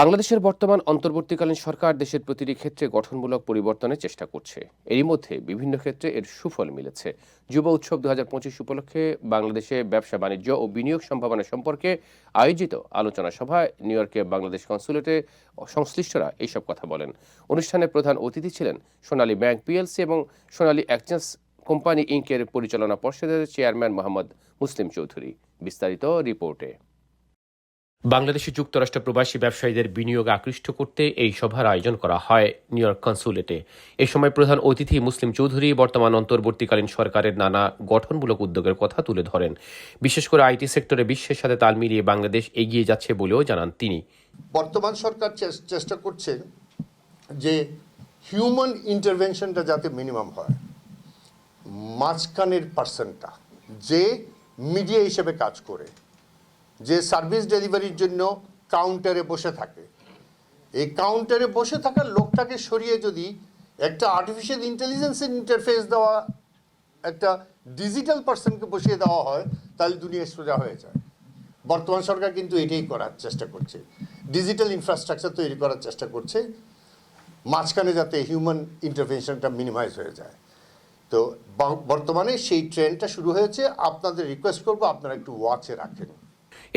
বাংলাদেশের বর্তমান অন্তর্বর্তীকালীন সরকার দেশের প্রতিটি ক্ষেত্রে গঠনমূলক পরিবর্তনের চেষ্টা করছে। এরই মধ্যে বিভিন্ন ক্ষেত্রে এর সুফল মিলেছে। যুব উৎসব দু হাজার পঁচিশ উপলক্ষে বাংলাদেশে ব্যবসা বাণিজ্য ও বিনিয়োগ সম্ভাবনা সম্পর্কে আয়োজিত আলোচনা সভায় নিউ ইয়র্কে বাংলাদেশ কনসুলেটে সংশ্লিষ্টরা এইসব কথা বলেন। অনুষ্ঠানে প্রধান অতিথি ছিলেন সোনালী ব্যাংক পিএলসি এবং সোনালী এক্সচেঞ্জ কোম্পানি ইঙ্কের পরিচালনা পর্ষদের চেয়ারম্যান মোহাম্মদ মুসলিম চৌধুরী। বিস্তারিত রিপোর্টে। বাংলাদেশে যুক্তরাষ্ট্র প্রবাসী ব্যবসায়ীদের বিনিয়োগ আকৃষ্ট করতে এই সভার আয়োজন করা হয় নিউ ইয়র্ক কনসুলেটে। এ সময় প্রধান অতিথি মুসলিম চৌধুরী বর্তমান অন্তর্বর্তীকালীন সরকারের নানা গঠনমূলক উদ্যোগের কথা তুলে ধরেন। বিশেষ করে আইটি সেক্টরে বিশ্বের সাথে তাল মিলিয়ে বাংলাদেশ এগিয়ে যাচ্ছে বলেও জানান তিনি। বর্তমান সরকার চেষ্টা করছে যে হিউম্যান ইন্টারভেনশনটা যাতে মিনিমাম হয়। মাঝখানের পার্সনটা যে মিডিয়া হিসেবে কাজ করে। যে সার্ভিস ডেলিভারির জন্য কাউন্টারে বসে থাকে। এই কাউন্টারে বসে থাকা লোকটাকে সরিয়ে যদি একটা আর্টিফিশিয়াল ইন্টেলিজেন্সের ইন্টারফেস দেওয়া, একটা ডিজিটাল পার্সনকে বসিয়ে দেওয়া হয়, তাহলে দুনিয়া সোজা হয়ে যায়। বর্তমান সরকার কিন্তু এটাই করার চেষ্টা করছে। ডিজিটাল ইনফ্রাস্ট্রাকচার তৈরি করার চেষ্টা করছে। মাঝখানে যাতে হিউম্যান ইন্টারভেনশনটা মিনিমাইজ হয়ে যায়। তো বর্তমানে সেই ট্রেন্ডটা শুরু হয়েছে। আপনাদের রিকোয়েস্ট করব, আপনারা একটু ওয়াচে রাখেন।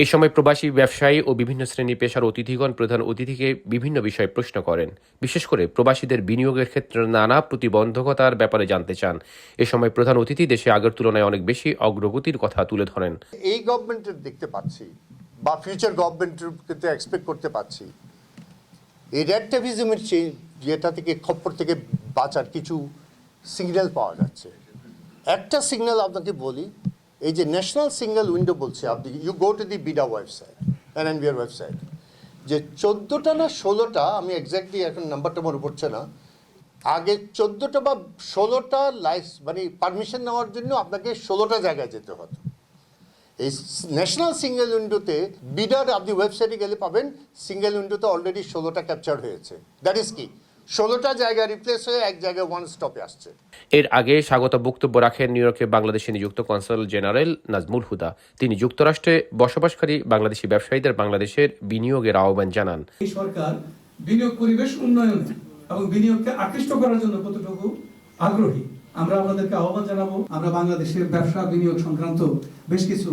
এই সময় প্রবাসী ব্যবসায়ী ও বিভিন্ন শ্রেণি পেশার অতিথিগণ প্রধান অতিথিকে বিভিন্ন বিষয়ে প্রশ্ন করেন। বিশেষ করে প্রবাসীদের বিনিয়োগের ক্ষেত্রে নানা প্রতিবন্ধকতার ব্যাপারে জানতে চান। এ সময় প্রধান অতিথি দেশে আগের তুলনায় অনেক বেশি অগ্রগতির কথা তুলে ধরেন। এই গভর্নমেন্টের দেখতে পাচ্ছি বা ফিউচার গভর্নমেন্টের ক্ষেত্রে এক্সপেক্ট করতে পাচ্ছি। এই র্যাকটিভিজমের যেটা থেকে খপ্পর থেকে বাঁচার কিছু সিগন্যাল পাওয়া যাচ্ছে। একটা সিগন্যাল আপনাকে বলি এই যে ন্যাশনাল সিঙ্গেল উইন্ডো বলছে, আপনি you go to the BIDA website NNBR website যে চোদ্দোটা না ষোলোটা, আমি এক্স্যাক্টলি এখন নাম্বারটা মনে পড়ছে না আগে চোদ্দোটা বা ষোলোটা লাইস মানে পারমিশন নেওয়ার জন্য আপনাকে ষোলোটা জায়গায় যেতে হতো। এই ন্যাশনাল সিঙ্গেল উইন্ডোতে বিডার আপনি ওয়েবসাইটে গেলে পাবেন সিঙ্গেল উইন্ডোতে অলরেডি ষোলোটা ক্যাপচার হয়েছে। দ্যাট ইজ কি ষোলোটা জায়গা রিপ্লেস হয়ে এক জায়গায় ওয়ান স্টপে আসছে। এর আগে স্বাগত বক্তব্য রাখেন নিউ ইয়র্কে বাংলাদেশে নিযুক্ত কনসাল জেনারেল নাজমুল হুদা। তিনি যুক্তরাষ্ট্রে বসবাসকারী বাংলাদেশি ব্যবসায়ীদের বাংলাদেশের বিনিয়োগের আহ্বান জানান। এই সরকার বিনিয়োগ পরিবেশ উন্নয়নে এবং বিনিয়োগকে আকৃষ্ট করার জন্য কতটুকু আগ্রহী আমরা আপনাদেরকে আহ্বান জানাব। আমরা বাংলাদেশের ব্যবসা বিনিয়োগ সংক্রান্ত বেশ কিছু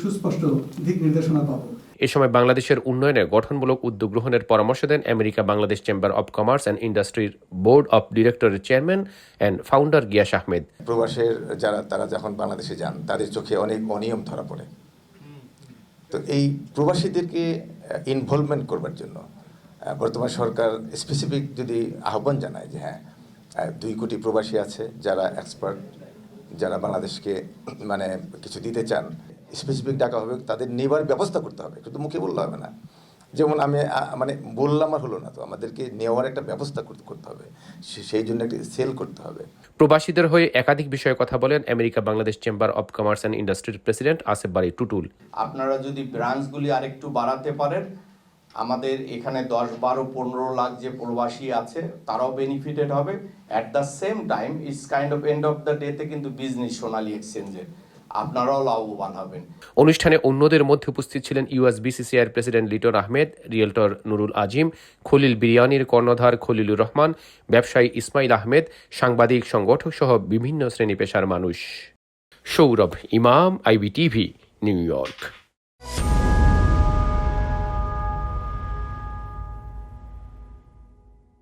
সুস্পষ্ট দিক নির্দেশনা পাবো। এ সময় বাংলাদেশের উন্নয়নে গঠনমূলক উদ্যোগ গ্রহণের পরামর্শ দেন America, Bangladesh chamber of commerce and ইন্ডাস্ট্রির বোর্ড অব ডিরেক্টরের chairman and founder Giyas Ahmed. প্রবাসের যারা, তারা যখন বাংলাদেশে যান, তাদের চোখে অনেক অনিয়ম ধরা পড়ে। তো এই প্রবাসীদেরকে ইনভলভমেন্ট করবার জন্য বর্তমান সরকার স্পেসিফিক যদি আহ্বান জানায় যে হ্যাঁ দুই কোটি প্রবাসী আছে যারা এক্সপার্ট যারা বাংলাদেশকে মানে কিছু দিতে চান স্পেসিফিক ডাকা হবে তাদের নেবার ব্যবস্থা করতে হবে। শুধু মুখে বললে হবে না। যেমন আমি মানে বললাম আর হলো না তো। আমাদেরকে নেওয়ার একটা ব্যবস্থা করতে করতে হবে। সেই জন্য একটা সেল করতে হবে। প্রবাসীদের হয়ে একাধিক বিষয়ে কথা বলেন America Bangladesh chamber of commerce and ইন্ডাস্ট্রির প্রেসিডেন্ট আসিফ বাড়ি টুটুল। আপনারা যদি ব্রাঞ্চগুলি আরেকটু বাড়াতে পারেন আমাদের এখানে দশ বারো পনেরো লাখ যে প্রবাসী আছে তারাও বেনিফিটেড হবে। At the same time it's kind of end of the ডেতে কিন্তু বিজনেস সোনালি এক্সচেঞ্জের আপনারাও লাভবান হবেন। অনুষ্ঠানে অন্যদের মধ্যে উপস্থিত ছিলেন ইউএস বিসিসিআইয়ের প্রেসিডেন্ট লিটন আহমেদ, রিয়েলটর নুরুল আজিম, খলিল বিরিয়ানির কর্ণধার খলিলুর রহমান, ব্যবসায়ী ইসমাইল আহমেদ, সাংবাদিক সংগঠক সহ বিভিন্ন শ্রেণি পেশার মানুষ। সৌরভ ইমাম আইবি টিভি নিউ ইয়র্ক।